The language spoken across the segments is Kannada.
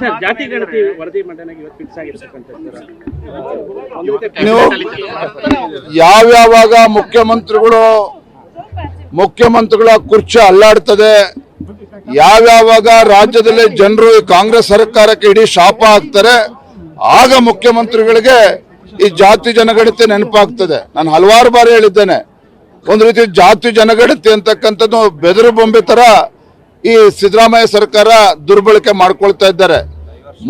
ಸರ್ ಜಾತಿ ಗಣತಿ ಮಂಡನೆಗೆ ಯಾವ್ಯಾವಾಗ ಮುಖ್ಯಮಂತ್ರಿಗಳು ಮುಖ್ಯಮಂತ್ರಿಗಳ ಕುರ್ಚಿ ಅಲ್ಲಾಡ್ತದೆ, ಯಾವ್ಯಾವಾಗ ರಾಜ್ಯದಲ್ಲಿ ಜನರು ಕಾಂಗ್ರೆಸ್ ಸರ್ಕಾರಕ್ಕೆ ಇಡೀ ಶಾಪ ಹಾಕ್ತಾರೆ, ಆಗ ಮುಖ್ಯಮಂತ್ರಿಗಳಿಗೆ ಈ ಜಾತಿ ಜನಗಣತಿ ನೆನಪಾಗ್ತದೆ. ನಾನು ಹಲವಾರು ಬಾರಿ ಹೇಳಿದ್ದೇನೆ, ಒಂದು ರೀತಿ ಜಾತಿ ಜನಗಣತಿ ಅಂತಕ್ಕಂಥದ್ದು ಬೆದರು ಬೊಂಬೆ ತರ ಈ ಸಿದ್ದರಾಮಯ್ಯ ಸರ್ಕಾರ ದುರ್ಬಳಕೆ ಮಾಡ್ಕೊಳ್ತಾ ಇದ್ದಾರೆ.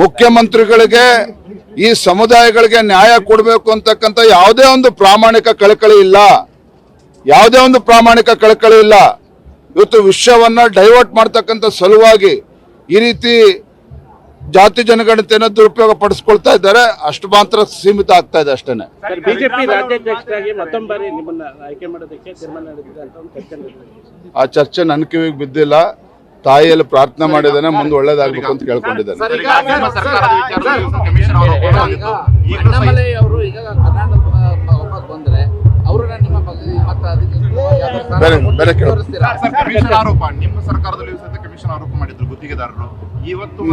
ಮುಖ್ಯಮಂತ್ರಿಗಳಿಗೆ ಈ ಸಮುದಾಯಗಳಿಗೆ ನ್ಯಾಯ ಕೊಡಬೇಕು ಅಂತಕ್ಕಂಥ ಯಾವುದೇ ಒಂದು ಪ್ರಾಮಾಣಿಕ ಕಳಕಳಿ ಇಲ್ಲ. ಯಾವುದೇ ಒಂದು ಪ್ರಾಮಾಣಿಕ ಕಳಕಳಿ ಇಲ್ಲ. ಇವತ್ತು ವಿಷಯವನ್ನ ಡೈವರ್ಟ್ ಮಾಡ್ತಕ್ಕಂಥ ಸಲುವಾಗಿ ಈ ರೀತಿ ಜಾತಿ ಜನಗಣತಿಯನ್ನು ದುರುಪಯೋಗ ಪಡಿಸ್ಕೊಳ್ತಾ ಇದ್ದಾರೆ. ಅಷ್ಟು ಮಾತ್ರ ಸೀಮಿತ ಆಗ್ತಾ ಇದೆ ಅಷ್ಟೇನೆ. ಸರ್ ಬಿಜೆಪಿ ರಾಜ್ಯಾಧ್ಯಕ್ಷರಾಗಿ ಮತ್ತೊಂದು ಬಾರಿ ನಿಮ್ಮನ್ನ ಆಯ್ಕೆ ಮಾಡೋದಕ್ಕೆ ತೀರ್ಮಾನ ನಡೆದಿದೆ ಅಂತ ಒಂದು ಚರ್ಚೆ ನಡೆದಿದೆ. ಆ ಚರ್ಚೆ ನನ್ನ ಕಿವಿಗೆ ಬಿದ್ದಿಲ್ಲ. ತಾಯಿಯಲ್ಲಿ ಪ್ರಾರ್ಥನೆ ಮಾಡಿದಾನೆ ಮುಂದೆ ಒಳ್ಳೇದಾಗಬೇಕು ಅಂತ ಕೇಳ್ಕೊಂಡಿದ್ದಾನೆ.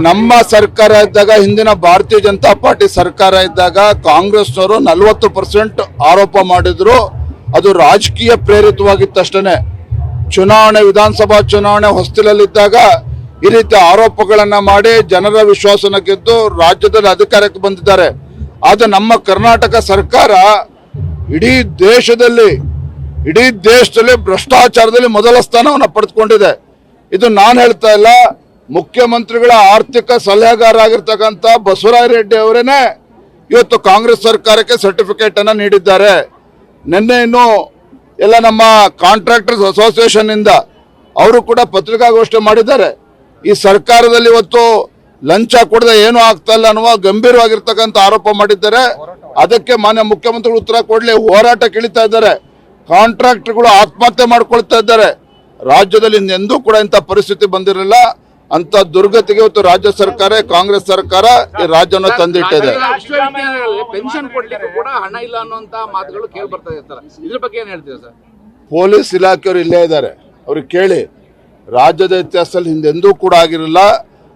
ನಮ್ಮ ಸರ್ಕಾರ ಇದ್ದಾಗ ಹಿಂದಿನ ಭಾರತೀಯ ಜನತಾ ಪಾರ್ಟಿ ಸರ್ಕಾರ ಇದ್ದಾಗ ಕಾಂಗ್ರೆಸ್ನವರು ನಲ್ವತ್ತು ಪರ್ಸೆಂಟ್ ಆರೋಪ ಮಾಡಿದ್ರು. ಅದು ರಾಜಕೀಯ ಪ್ರೇರಿತವಾಗಿತ್ತಷ್ಟೇ ಚುನಾವಣೆ, ವಿಧಾನಸಭಾ ಚುನಾವಣೆ ಹೊಸ್ತಿಲಲ್ಲಿದ್ದಾಗ ಈ ರೀತಿ ಆರೋಪಗಳನ್ನ ಮಾಡಿ ಜನರ ವಿಶ್ವಾಸನ ಗೆದ್ದು ರಾಜ್ಯದಲ್ಲಿ ಅಧಿಕಾರಕ್ಕೆ ಬಂದಿದ್ದಾರೆ. ಆದರೆ ನಮ್ಮ ಕರ್ನಾಟಕ ಸರ್ಕಾರ ಇಡೀ ದೇಶದಲ್ಲಿ ಇಡೀ ದೇಶದಲ್ಲಿ ಭ್ರಷ್ಟಾಚಾರದಲ್ಲಿ ಮೊದಲ ಸ್ಥಾನವನ್ನು ಪಡೆದುಕೊಂಡಿದೆ. ಇದು ನಾನು ಹೇಳ್ತಾ ಇಲ್ಲ. ಮುಖ್ಯಮಂತ್ರಿಗಳ ಆರ್ಥಿಕ ಸಲಹೆಗಾರ ಆಗಿರ್ತಕ್ಕಂಥ ಬಸವರಾಯ ರೆಡ್ಡಿ ಅವರೇನೆ ಇವತ್ತು ಕಾಂಗ್ರೆಸ್ ಸರ್ಕಾರಕ್ಕೆ ಸರ್ಟಿಫಿಕೇಟ್ ಅನ್ನ ನೀಡಿದ್ದಾರೆ. ನಿನ್ನೆ ಇನ್ನು ಎಲ್ಲ ನಮ್ಮ ಕಾಂಟ್ರಾಕ್ಟರ್ಸ್ ಅಸೋಸಿಯೇಷನ್ ಇಂದ ಅವರು ಕೂಡ ಪತ್ರಿಕಾಗೋಷ್ಠಿ ಮಾಡಿದ್ದಾರೆ. ಈ ಸರ್ಕಾರದಲ್ಲಿ ಇವತ್ತು ಲಂಚ ಕೊಡದೆ ಏನು ಆಗ್ತಾ ಇಲ್ಲ ಅನ್ನುವ ಗಂಭೀರವಾಗಿರ್ತಕ್ಕಂಥ ಆರೋಪ ಮಾಡಿದ್ದಾರೆ. ಅದಕ್ಕೆ ಮಾನ್ಯ ಮುಖ್ಯಮಂತ್ರಿಗಳು ಉತ್ತರ ಕೊಡಲಿ, ಹೋರಾಟ ಕೇಳಿತಾ ಇದ್ದಾರೆ. ಕಾಂಟ್ರಾಕ್ಟರ್ಗಳು ಆತ್ಮಹತ್ಯೆ ಮಾಡ್ಕೊಳ್ತಾ ಇದ್ದಾರೆ. ರಾಜ್ಯದಲ್ಲಿ ಎಂದೂ ಕೂಡ ಇಂಥ ಪರಿಸ್ಥಿತಿ ಬಂದಿರಲಿಲ್ಲ. ಅಂತ ದುರ್ಗತಿಗೆ ಇವತ್ತು ರಾಜ್ಯ ಸರ್ಕಾರ ಕಾಂಗ್ರೆಸ್ ಸರ್ಕಾರ ಈ ರಾಜ್ಯವನ್ನು ತಂದಿಟ್ಟಿದೆ. ಪೆನ್ಷನ್ ಕೊಡ್ಲಿಕ್ಕೂ ಕೂಡ ಹಣ ಇಲ್ಲ ಅನ್ನುವಂತ ಮಾತುಗಳು ಕೇಳಿ ಬರ್ತಾ ಇರ್ತಾರೆ ಇದ್ರ ಬಗ್ಗೆ ಏನ್ ಹೇಳ್ತೀರಾ ಸರ್? ಪೊಲೀಸ್ ಇಲಾಖೆಯವರು ಇಲ್ಲೇ ಇದ್ದಾರೆ. ಅವ್ರಿಗೆ ಕೇಳಿ ರಾಜ್ಯದ ಇತಿಹಾಸದಲ್ಲಿ ಹಿಂದೆಂದೂ ಕೂಡ ಆಗಿರಲಿಲ್ಲ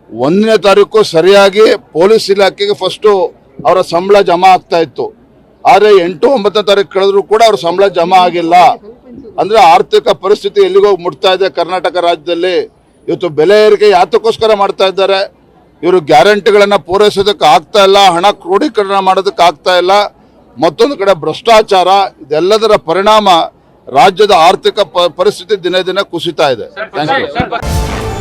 ಒಂದನೇ ತಾರೀಕು ಸರಿಯಾಗಿ ಪೊಲೀಸ್ ಇಲಾಖೆಗೆ ಫಸ್ಟು ಅವರ ಸಂಬಳ ಜಮಾ ಆಗ್ತಾ ಇತ್ತು. ಆದರೆ ಎಂಟು ಒಂಬತ್ತನೇ ತಾರೀಕು ಕಳೆದ್ರು ಕೂಡ ಅವ್ರ ಸಂಬಳ ಜಮಾ ಆಗಿಲ್ಲ. ಅಂದ್ರೆ ಆರ್ಥಿಕ ಪರಿಸ್ಥಿತಿ ಎಲ್ಲಿಗೋಗಿ ಮುಟ್ತಾ ಇದೆ ಕರ್ನಾಟಕ ರಾಜ್ಯದಲ್ಲಿ? ಇವತ್ತು ಬೆಲೆ ಏರಿಕೆ ಯಾತಕ್ಕೋಸ್ಕರ ಮಾಡ್ತಾ ಇದ್ದಾರೆ? ಇವರು ಗ್ಯಾರಂಟಿಗಳನ್ನು ಪೂರೈಸೋದಕ್ಕೆ ಆಗ್ತಾ ಇಲ್ಲ, ಹಣ ಕ್ರೋಢೀಕರಣ ಮಾಡೋದಕ್ಕೆ ಆಗ್ತಾ ಇಲ್ಲ. ಮತ್ತೊಂದು ಕಡೆ ಭ್ರಷ್ಟಾಚಾರ, ಇದೆಲ್ಲದರ ಪರಿಣಾಮ ರಾಜ್ಯದ ಆರ್ಥಿಕ ಪರಿಸ್ಥಿತಿ ದಿನೇ ದಿನ ಕುಸಿತಾ ಇದೆ. Thank you